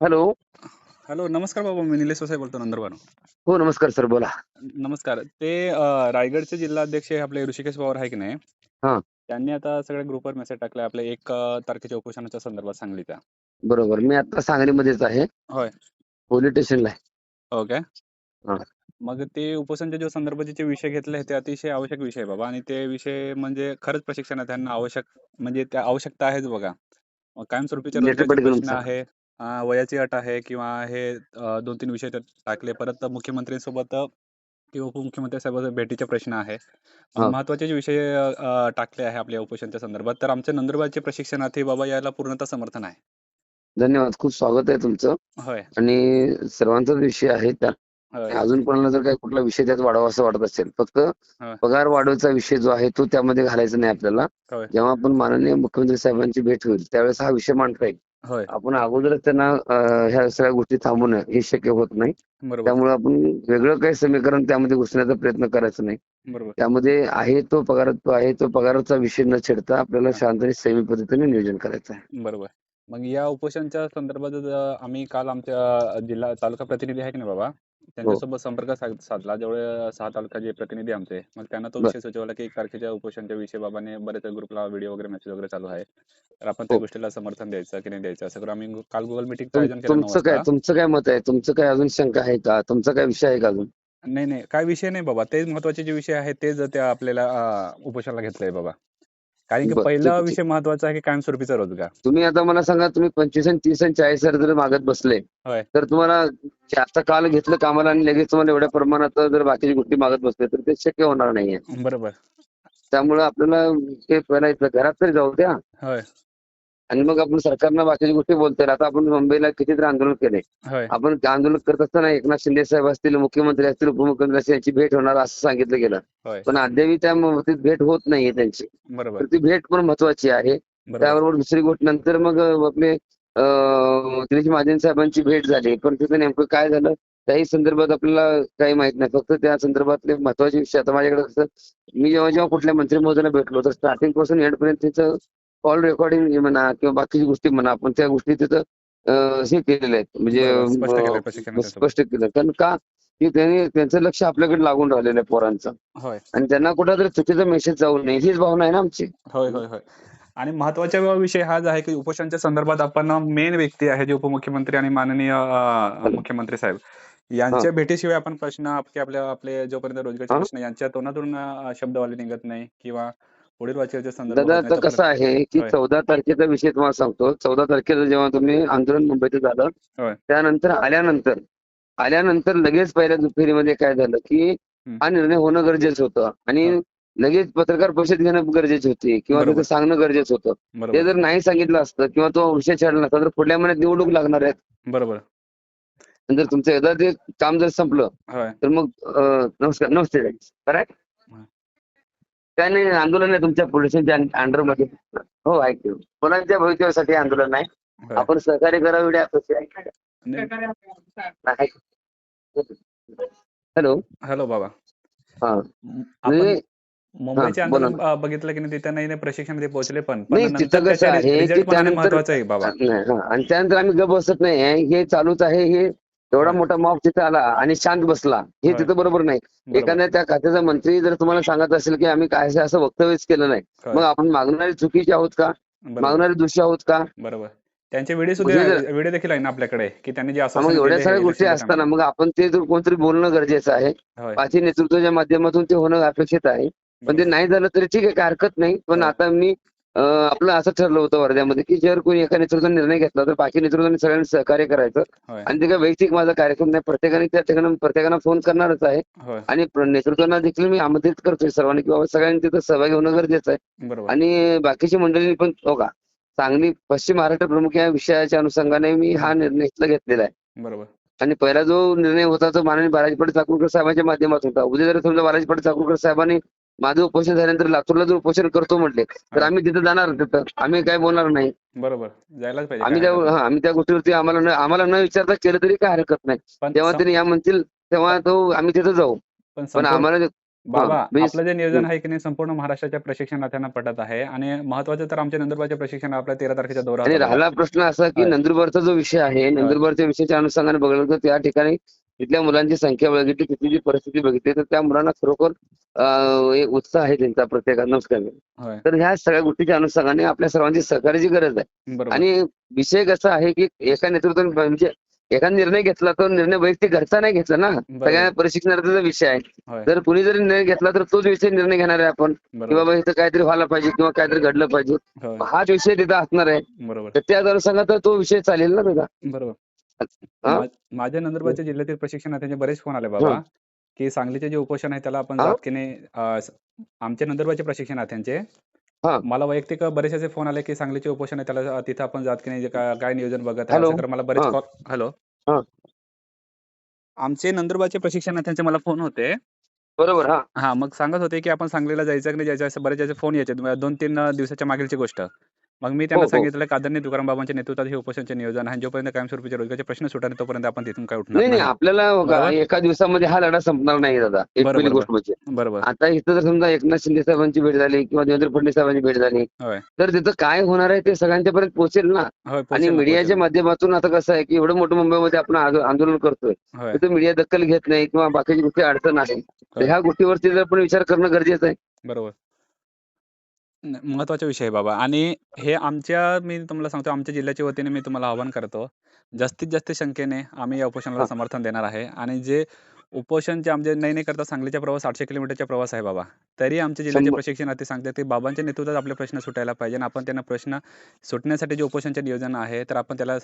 Hello. Hello नमस्कार बाबा मी निलेश वसाई बोलतो नंदुरबार हो नमस्कार सर बोला. नमस्कार. ते अं, रायगडचे जिल्हाध्यक्ष आपले ऋषिकेश पवार आहे की नाही? हा. त्यांनी आता सगळ्या ग्रुपवर मेसेज टाकले आपल्या एक अं, तारखेच्या उपोषणाच्या संदर्भात सांगलीच्या. बरोबर. मी आता सांगलीमध्येच आहे. होय. पोलीस स्टेशनला आहे. ओके. हा. मग ते उपोषणच्या जो संदर्भाचे जे विषय घेतले ते अतिशय आवश्यक विषय आहे बाबा. आणि ते विषय म्हणजे खरंच प्रशिक्षणात त्यांना आवश्यक म्हणजे त्या आवश्यकता आहेच बघा. मग कायमस्वरूपीच्या रोजगारचे प्रश्न. आहे. अं, वयाची अट आहे किंवा हे अं, दोन तीन विषय त्यात टाकले. परत मुख्यमंत्र्यांसोबत किंवा उपमुख्यमंत्री साहेबांच्या भेटीचे प्रश्न आहे. मग हा. महत्त्वाचे जे विषय अं, टाकले आहे आपल्या उपोषणच्या संदर्भात तर आमच्या नंदुरबारचे प्रशिक्षणार्थी बाबा याला पूर्णतः समर्थन आहे धन्यवाद. खूप स्वागत आहे तुमचं. होय. आणि सर्वांचाच विषय आहे त्या. होय. अजून कोणाला जर काही कुठला विषय त्यात वाढवा असं वाटत असेल फक्त हा. पगार वाढवायचा विषय जो आहे तो त्यामध्ये घालायचा नाही आपल्याला. होय. जेव्हा आपण माननीय मुख्यमंत्री साहेबांची भेट होईल त्यावेळेस हा विषय मांडता येईल. होय. आपण अगोदरच त्यांना ह्या सगळ्या गोष्टी थांबवणं हे शक्य होत नाही. बरोबर. त्यामुळे आपण वेगळं काही समीकरण त्यामध्ये घुसण्याचा प्रयत्न करायचा नाही. बरोबर. त्यामध्ये आहे तो पगार तो आहे तो पगाराचा विषय न छेडता आपल्याला हा. शांत आणि संयमी पद्धतीने नियोजन करायचं आहे. बरोबर. मग या उपोषणच्या संदर्भात अं, आम्ही काल आमच्या जिल्हा तालुका प्रतिनिधी आहे की नाही बाबा? त्यांच्यासोबत संपर्क साध- साधला. जेवढे सहा तालुका जे प्रतिनिधी आमचे. मग त्यांना तो बर. विषय सुचवला की एक तारखेच्या उपोषणच्या विषय बाबाने बरेच ग्रुपला व्हिडिओ वगैरे मेसेज वगैरे चालू आहे तर आपण त्या हो. गोष्टीला समर्थन द्यायचं की नाही द्यायचं? असं करून आम्ही गु- काल गुगल मिटिंगचं तुम- आयोजन केलं नऊ तुमचं काय वाजता तुमचं काय मत आहे? तुमचं काय अजून शंका आहे का? तुमचा काय विषय आहे का अजून? नाही नाही. काय विषय नाही बाबा. तेच महत्त्वाचे जे विषय आहेत तेच त्या आपल्याला अं, उपोषणाला घेतलंय बाबा. कारण की पहिला विषय महत्त्वाचा आहे की कायमस्वरूपीचा रोजगार. तुम्ही आता मला सांगा तुम्ही पंचवीस आणि तीस आणि चाळीस हजार जर मागत बसले. तर तुम्हाला जे आता काल घेतलं कामाला आणि लगेच तुम्हाला एवढ्या प्रमाणात जर बाकीची गोष्टी मागत बसले तर ते शक्य होणार नाहीये. बरोबर. त्यामुळे आपल्याला ते पहिला घरात तरी जाऊ द्या. आणि मग आपण सरकारनं बाकीची गोष्टी बोलता येईल आता आपण मुंबईला कितीतरी आंदोलन केले. आपण आंदोलन करत असताना एकनाथ शिंदे साहेब असतील मुख्यमंत्री असतील उपमुख्यमंत्री असतील यांची भेट होणार असं सांगितलं गेलं. पण अद्याप त्या बाबतीत भेट होत नाहीये त्यांची. तर ती भेट पण महत्वाची आहे. बरोबर. त्याबरोबर दुसरी गोष्ट नंतर मग आपले दिनेश महाजन साहेबांची भेट झाली. पण तिथं नेमकं काय झालं त्याही संदर्भात आपल्याला काही माहीत नाही. फक्त त्या संदर्भातले महत्त्वाचे विषय. आता माझ्याकडे कसं मी जेव्हा जेव्हा कुठल्या मंत्री महोदयाला भेटलो तर स्टार्टिंगपासून एंड पर्यंत कॉल रेकॉर्डिंग म्हणा किंवा बाकीची गोष्टी म्हणा आपण त्या गोष्टी तिथं हे केलेल्या आहेत. म्हणजे स्पष्ट केलं कारण का? की त्यांनी त्यांचं लक्ष आपल्याकडे लागून राहिलेलं आहे पोरांचं. आणि त्यांना कुठेतरी चुकीचा मेसेज जाऊ नये. हीच भावना आहे ना आमची. होय होय होय. आणि महत्त्वाचा विषय हाच आहे की उपोषणच्या संदर्भात आपण मेन व्यक्ती आहे जे उपमुख्यमंत्री आणि माननीय मुख्यमंत्री साहेब. यांच्या भेटीशिवाय आपण प्रश्न आपले आपल्या आपले जोपर्यंत रोजगारचे. प्रश्न यांच्या तोंडातून शब्दवाले निघत नाही किंवा पुढील वाचनाच्या दादा संदर्भात नाही कसं आहे की होय. चौदा तारखेचा विषय तुम्हाला सांगतो चौदा तारखेला जेव्हा तुम्ही आंदोलन मुंबईत झालं. त्यानंतर आल्यानंतर आल्यानंतर लगेच पहिल्या दुफेरीमध्ये काय झालं की हा निर्णय होणं गरजेचं होतं आणि हा. लगेच पत्रकार परिषद घेणं गरजेची होती किंवा बरोबर. तिथं सांगणं गरजेचं होतं ते बरोबर जर नाही सांगितलं असतं किंवा तो विषय छेडला नसता तर पुढल्या महिन्यात निवडणूक लागणार आहेत बरोबर आणि जर तुमचं एकदा ते काम जर संपलं होय तर मग अं, नमस्कार नमस्ते. काय नाही आंदोलन आहे तुमच्या पोलिसांच्या अंडरमध्ये. हो ऐकतो मुलांच्या भवितव्यासाठी आंदोलन आहे. आपण सहकार्य करावं. हॅलो. हॅलो बाबा. मुंबईचे आंदोलन बघितलं की नाही तिथं नाही प्रशिक्षणामध्ये पोहोचले पण. महत्वाचं आहे बाबा. नाही. आणि त्यानंतर आम्ही गप बसत नाही. हे चालूच आहे हे एवढा. मोठा मॉब तिथे आला आणि शांत बसला हे. तिथं बरोबर नाही. एखाद्या त्या खात्याचा मंत्री जर तुम्हाला सांगत असेल की आम्ही काय असं वक्तव्यच केलं नाही. मग आपण मागणारे चुकीचे आहोत का मागणारे दोषी आहोत का बरोबर त्यांचे व्हिडिओ म्हणजे देखील आहे ना आपल्याकडे की त्यांनी जे मग एवढ्या हे गोष्टी असताना मग आपण ते जर कोणतरी बोलणं गरजेचं आहे. पाचही नेतृत्वाच्या माध्यमातून ते होणं अपेक्षित आहे पण ते. नाही झालं तरी ठीक आहे काय हरकत नाही पण. आता मी आपलं असं ठरलं होतं वर्ध्यामध्ये की जर कोणी एका नेतृत्वाने निर्णय घेतला तर बाकी नेतृत्वाने सगळ्यांनी सहकार्य करायचं. आणि ते काय वैयक्तिक माझा कार्यक्रम नाही प्रत्येकाने त्या ठिकाणी प्रत्येकाला फोन करणारच आहे. आणि नेतृत्वांना देखील मी आमंत्रित करतोय सर्वांनी की बाबा सगळ्यांनी तिथं सहभागी होणं गरजेचं आहे. आणि बाकीची मंडळी पण हो का सांगली पश्चिम महाराष्ट्र प्रमुख या विषयाच्या अनुषंगाने मी हा निर्णय घेतलेला आहे. बरोबर. आणि पहिला जो निर्णय होता तो माननीय बालाजी पाटील चाकूरकर साहेबांच्या माध्यमातून होता. उद्या जर समजा बालाजी पाटील चाकूरकर साहेबांनी माझं उपोषण झाल्यानंतर लातूरला जर उपोषण करतो म्हटले तर. आम्ही तिथं जाणार तिथं. आम्ही काय बोलणार नाही. बरोबर. जायलाच पाहिजे आम्ही त्या हा, आम्ही त्या गोष्टीवरती आम्हाला आम्हाला न विचारता केलं तरी काय हरकत नाही. सं- त्यांनी या म्हणतील तेव्हा तो आम्ही तिथं जाऊ. पण आम्हाला बाबा म्हणजे- आपलं जे नियोजन आहे की नाही संपूर्ण महाराष्ट्राच्या प्रशिक्षणार्थ्यांना पटत आहे. आणि महत्वाचं तर आमच्या नंदुरबारच्या प्रशिक्षण आपल्या तेरा तारखेच्या दौरा. राहिला प्रश्न असा की. नंदुरबारचा जो विषय आहे नंदुरबारच्या विषयाच्या अनुषंगाने बघितलं तर त्या ठिकाणी तिथल्या मुलांची संख्या बघितली तिथली जी परिस्थिती बघितली तर त्या मुलांना खरोखर उत्साह आहे त्यांचा होय. तर ह्या सगळ्या गोष्टीच्या अनुषंगाने आपल्या सर्वांची सहकार्याची गरज आहे. आणि विषय कसा आहे की एका नेतृत्वाने म्हणजे एका निर्णय घेतला तर निर्णय वैयक्तिक घरचा नाही घेतला ना. सगळ्या प्रशिक्षणार्थीचा विषय आहे. जर कुणी जरी निर्णय घेतला तर तोच विषय निर्णय घेणार आहे आपण. की बाबा इथं काहीतरी व्हायला पाहिजे किंवा काहीतरी घडलं पाहिजे. हाच विषय तिथं असणार आहे. तर त्या अनुषंगात तो विषय चालेल ना त्याचा हा? मा- माझ्या नंदुरबारच्या जिल्ह्यातील प्रशिक्षणार्थ्यांचे बरेच फोन आले बाबा हा. की सांगलीचे जे उपोषण आहे त्याला आपण हा? जात की नाही अं, स- आमच्या नंदुरबारचे प्रशिक्षणार्थ्यांचे हा. मला वैयक्तिक बरेच असे फोन आले की सांगलीचे उपोषण आहे त्याला तिथं आपण जात की नाही जे का- काय नियोजन बघत आहे हॅलो. असं मला बरेच हा. कॉल हॅलो हा. आमचे नंदुरबारचे प्रशिक्षणार्थ्यांचे मला फोन होते बरोबर हा हा मग सांगत होते की आपण सांगलीला जायचं की नाही जायचं असं बरेच असे फोन यायचे दोन तीन दिवसाच्या मागीलची गोष्ट मग मी त्यांना हो, हो. सांगितलं की आदरणीय तुकाराम बाबांच्या नेतृत्वात हे उपोषणचे नियोजन आहे जोपर्यंत कायमस्वरूपीचे रोजगारचे प्रश्न सुटणार तोपर्यंत आपण तिथून काय उठणार नाही नाही नाही. आपल्याला. एका दिवसामध्ये हा लढा संपणार नाही दादा एक बरोबर, पहिली. गोष्ट म्हणजे बरोबर आता इथं जर समजा एकनाथ शिंदे साहेबांची भेट झाली किंवा देवेंद्र फडणवीस साहेबांची भेट झाली होय तर तिथं काय होणार आहे ते सगळ्यांच्या पर्यंत पोहोचेल ना होय आणि पोहोचेल ना, मीडियाच्या पोहोचेल. माध्यमातून आता कसं आहे की एवढं मोठं मुंबईमध्ये आपण आंदो- आंदोलन करतोय होय तिथं मीडिया दखल घेत नाही किंवा बाकीची गोष्टी अडचण आहे तर. ह्या गोष्टीवरती जर आपण विचार करणं गरजेचं आहे बरोबर महत्त्वाचा विषय आहे बाबा आणि हे आमच्या मी तुम्हाला सांगतो आमच्या जिल्ह्याच्या वतीने मी तुम्हाला आवाहन करतो जास्तीत जास्त संख्येने आम्ही या उपोषणाला हा. समर्थन देणार आहे आणि जे उपोषणचे आमचे नाही नाही करता सांगलीचा प्रवास आठशे किलोमीटरचा प्रवास आहे बाबा. तरी आमच्या जिल्ह्याचे शंभर- प्रशिक्षणार्थी सांगतात की बाबांच्या नेतृत्वात आपले प्रश्न सुटायला पाहिजे आणि आपण त्यांना प्रश्न सुटण्यासाठी जे उपोषणचे नियोजन आहे तर आपण त्याला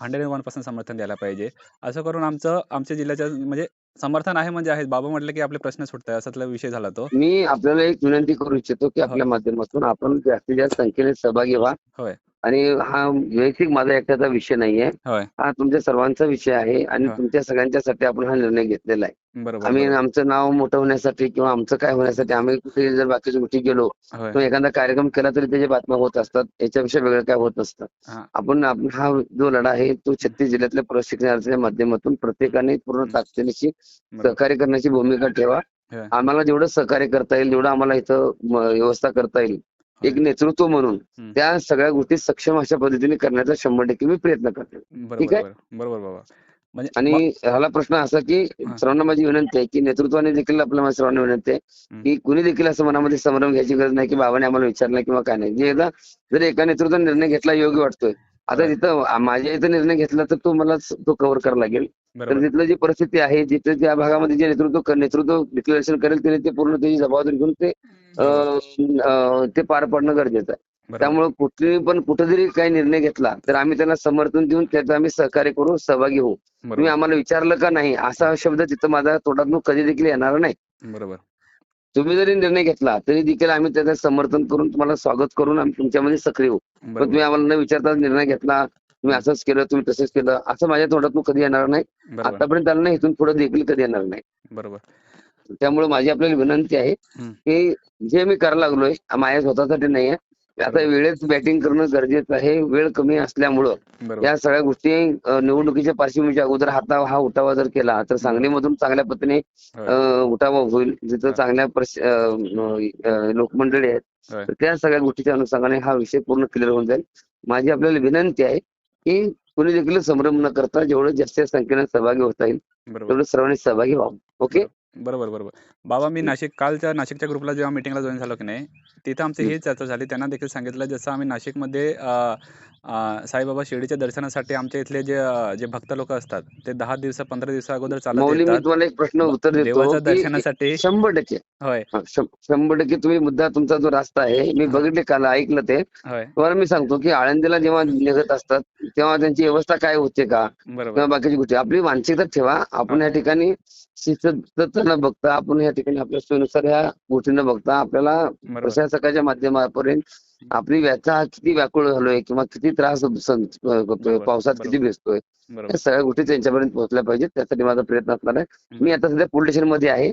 हंड्रेड वन पर्सेंट समर्थन द्यायला पाहिजे. असं करून आमचं आमच्या जिल्ह्याच्या म्हणजे समर्थन आहे म्हणजे आहे बाबा म्हटलं की आपले प्रश्न सुटतात असातला विषय झाला तो. मी आपल्याला एक विनंती करू इच्छितो की आपल्या माध्यमातून आपण जास्तीत जास्त संख्येने सहभागी व्हा. होय. आणि हा वैयक्तिक माझा एकट्याचा विषय नाहीये होय हा तुमच्या सर्वांचा विषय आहे आणि हा. तुमच्या सगळ्यांच्यासाठी आपण हा निर्णय घेतलेला आहे बरोबर आम्ही बरोबर. आमचं नाव मोठं होण्यासाठी किंवा आमचं काय होण्यासाठी आम्ही कुठे जर बाकीच्या गोष्टी गेलो होय किंवा एखादा कार्यक्रम केला तरी त्याच्या बातम्या होत असतात याच्यापेक्षा वेगळं काय होत नसतं हा. आपण आपण हा जो लढा आहे तो छत्तीस जिल्ह्यातल्या प्रशिक्षणार्थीच्या माध्यमातून प्रत्येकाने पूर्ण. ताकदीनिशी बरोबर. सहकार्य करण्याची भूमिका ठेवा होय. आम्हाला जेवढं सहकार्य करता येईल जेवढं आम्हाला इथं म- व्यवस्था करता येईल एक. नेतृत्व म्हणून. त्या सगळ्या गोष्टी सक्षम अशा पद्धतीने करण्याचा शंभर टक्के मी प्रयत्न करते बरोबर ठीक आहे? बरोबर बाबा म्हणजे आणि ह्याला प्रश्न असा की. सर्वांना माझी विनंती आहे की नेतृत्वाने देखील आपल्या माझ्या सर्वांना विनंती आहे. की कुणी देखील असं मनामध्ये संभ्रम घ्यायची गरज नाही की बाबाने आम्हाला विचारलं किंवा काय नाही जे एकदा जर एका नेतृत्वाने निर्णय घेतला योग्य वाटतोय आता. तिथं माझ्या इथं निर्णय घेतला तर तो मला तो कव्हर करावा लागेल. तर तिथलं जी परिस्थिती आहे जिथे त्या भागामध्ये जे नेतृत्व कर- नेतृत्व डिक्लेरेशन करेल त्याने ते पूर्ण त्याची जबाबदारी घेऊन ते ते पार पाडणं गरजेचं आहे. त्यामुळे कुठली पण कुठे जरी काही निर्णय घेतला तर आम्ही त्यांना समर्थन देऊन त्याचं आम्ही सहकार्य करू सहभागी होऊ. तुम्ही आम्हाला विचारलं का नाही असा शब्द तिथं माझा तोंडातून कधी देखील येणार नाही. बरोबर. तुम्ही जरी निर्णय घेतला तरी देखील आम्ही त्याचं समर्थन करून तुम्हाला स्वागत करून आम्ही तुमच्यामध्ये सक्रिय होऊ. पण तुम्ही आम्हाला न विचारता निर्णय घेतला तुम्ही असंच केलं तुम्ही तसंच केलं असं माझ्या तोंडातून कधी येणार नाही. आतापर्यंत आलं नाही इथून पुढे देखील कधी येणार नाही. बरोबर. त्यामुळे माझी आपल्याला विनंती आहे. की जे मी करायला लागलोय माझ्या स्वतःसाठी नाहीये. आता. वेळेत बॅटिंग करणं गरजेचं आहे. वेळ कमी असल्यामुळं या सगळ्या गोष्टी निवडणुकीच्या पार्श्वभूमीच्या अगोदर हाता हा उठावा जर केला तर सांगलीमधून चांगल्या पद्धतीने उठावा होईल. जिथं. चांगल्या लोकमंडळी आहेत. तर त्या सगळ्या गोष्टीच्या अनुषंगाने हा विषय पूर्ण क्लिअर होऊन जाईल. माझी आपल्याला विनंती आहे की कुणी देखील संभ्रम न करता जेवढं जास्त संख्येने सहभागी होता येईल तेवढं सर्वांनी सहभागी व्हावं. ओके? बरोबर बरोबर. बाबा मी नाशिक कालच्या नाशिकच्या ग्रुपला जेव्हा मिटिंगला जॉईन झालो की नाही तिथं आमची हम्म. ही चर्चा झाली. त्यांना देखील सांगितलं जसं आम्ही नाशिकमध्ये साईबाबा शिर्डीच्या दर्शनासाठी आमच्या इथले जे जे भक्त लोक असतात ते दहा दिवस पंधरा दिवसा अगोदर चालत एक प्रश्न उत्तर देवाच्या दर्शनासाठी शंभर टक्के. होय. शंभर टक्के तुम्ही मुद्दा तुमचा जो रास्ता आहे मी बघितले काल ऐकलं ते. तुम्हाला मी सांगतो की आळंदीला जेव्हा निघत असतात तेव्हा त्यांची व्यवस्था काय होते का? बरोबर. किंवा बाकीची गोष्टी. आपली मानसिकता ठेवा. आपण या ठिकाणी न बघता आपण या ठिकाणी आपल्या सोयीनुसार ह्या गोष्टी न बघता आपल्याला प्रशासकाच्या माध्यमापर्यंत आपली व्यथा किती व्याकुळ झालोय किंवा किती त्रास पावसात किती. भिजतोय बरोबर या सगळ्या गोष्टी त्यांच्यापर्यंत पोहोचल्या पाहिजेत त्यासाठी माझा प्रयत्न असणार आहे. मी आता सध्या पोलीस स्टेशनमध्ये आहे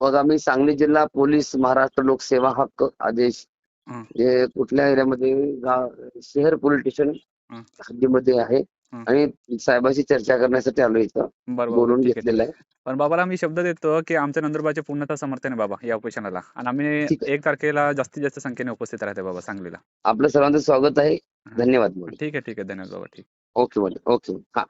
मग आम्ही सांगली जिल्हा पोलीस महाराष्ट्र लोकसेवा हक्क आदेश हं. हे कुठल्या एरियामध्ये गाव शहर पोलीस स्टेशन. हद्दीमध्ये आहे. आणि साहेबांशी चर्चा करण्यासाठी आलो इथं. बोलून घेतलेलं आहे. पण बाबाला मी शब्द देतो की आमच्या नंदुरबारचे पूर्णतः समर्थन आहे बाबा या उपोषणाला. आणि आम्ही. एक तारखेला जास्तीत जास्त संख्येने उपस्थित राहते बाबा सांगलीला. आपलं सर्वांचं स्वागत आहे. धन्यवाद ठीक आहे ठीक आहे. धन्यवाद बाबा ठीक. Okay okay. हा.